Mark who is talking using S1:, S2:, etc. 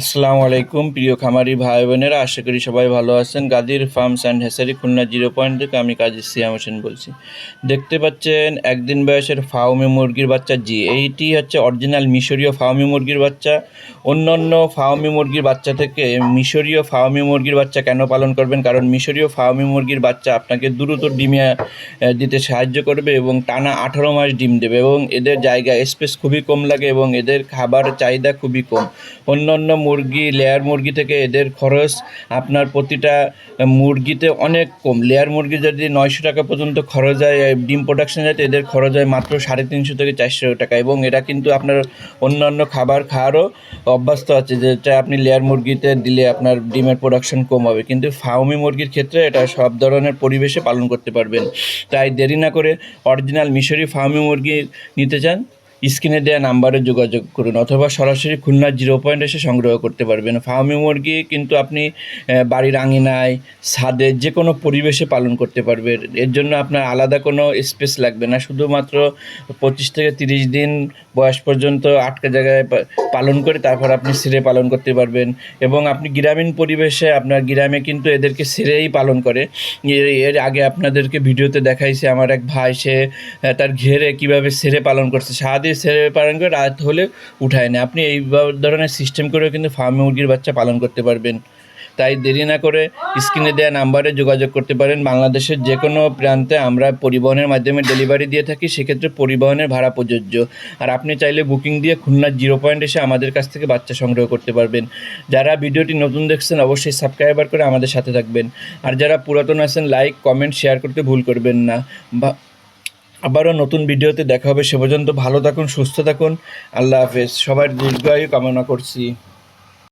S1: আসসালামু আলাইকুম, প্রিয় খামারি ভাই বোনেরা আশা করি সবাই ভালো আছেন। গাদির farms and হেসারি Khulna zero point থেকে আমি কাজী সিয়াম হোসেন বলছি। দেখতে পাচ্ছেন, একদিন বয়সের ফাউমি মুরগির বাচ্চা জি এইটি হচ্ছে অরিজিনাল মিশরীয় ফাউমি মুরগির বাচ্চা। অন্য অন্য ফাউমি মুরগির বাচ্চা থেকে মিশরীয় ফাউমি মুরগির বাচ্চা কেন পালন করবেন? কারণ মিশরীয় ফাউমি মুরগির বাচ্চা আপনাকে দ্রুত ডিমে দিতে সাহায্য করবে এবং টানা আঠারো মাস ডিম দেবে এবং এদের জায়গা স্পেস খুবই কম লাগে এবং এদের খাবার চাহিদা খুবই কম। অন্য অন্য মুরগি লেয়ার মুরগি থেকে এদের খরচ আপনার প্রতিটা মুরগিতে অনেক কম। লেয়ার মুরগি যদি নয়শো টাকা পর্যন্ত খরচ হয় ডিম প্রোডাকশন যাতে এদের খরচ হয় মাত্র সাড়ে তিনশো থেকে চারশো টাকা এবং এরা কিন্তু আপনার অন্যান্য খাবার খাওয়ারও অভ্যস্ত আছে যেটা আপনি লেয়ার মুরগিতে দিলে আপনার ডিমের প্রোডাকশন কম হবে। কিন্তু ফার্মি মুরগির ক্ষেত্রে এটা সব ধরনের পরিবেশে পালন করতে পারবেন। তাই দেরি না করে অরিজিনাল মিশরি ফার্মি মুরগি নিতে চান। স্ক্রিনে দেওয়া নাম্বারে যোগাযোগ করুন অথবা সরাসরি খুলনা জিরো পয়েন্ট এসে সংগ্রহ করতে পারবেন। ফার্মি মুরগি কিন্তু আপনি বাড়ির আঙিনায়, ছাদে যে কোনো পরিবেশে পালন করতে পারবেন। এর জন্য আপনার আলাদা কোনো স্পেস লাগবে না। শুধুমাত্র পঁচিশ থেকে তিরিশ দিন বয়স পর্যন্ত আটকা জায়গায় পালন করে তারপর আপনি ছেড়ে পালন করতে পারবেন। এবং আপনি গ্রামীণ পরিবেশে, আপনার গ্রামে কিন্তু এদেরকে ছেড়েই পালন করে। এর আগে আপনাদেরকে ভিডিওতে দেখাইছে আমার এক ভাই, সে তার ঘেরে কীভাবে ছেড়ে পালন করছে। সারাদিন ছেড়ে পালন করে রাত হলে উঠায় না। আপনি এই ধরনের সিস্টেম করেও কিন্তু ফার্মে মুরগির বাচ্চা পালন করতে পারবেন। তাই দেরি না করে স্ক্রিনে দেওয়া নাম্বারে যোগাযোগ করতে পারেন। বাংলাদেশের যে কোনো প্রান্তে আমরা পরিবহনের মাধ্যমে ডেলিভারি দিয়ে থাকি, সেক্ষেত্রে পরিবহনের ভাড়া প্রযোজ্য। আর আপনি চাইলে বুকিং দিয়ে খুলনার জিরো পয়েন্ট এসে আমাদের কাছ থেকে বাচ্চা সংগ্রহ করতে পারবেন। যারা ভিডিওটি নতুন দেখছেন, অবশ্যই সাবস্ক্রাইবার করে আমাদের সাথে থাকবেন। আর যারা পুরাতন আছেন লাইক কমেন্ট শেয়ার করতে ভুল করবেন না। আবারও নতুন ভিডিওতে দেখা হবে। সে পর্যন্ত ভালো থাকুন, সুস্থ থাকুন। আল্লাহ হাফেজ। সবার দীর্ঘায়ু কামনা করছি।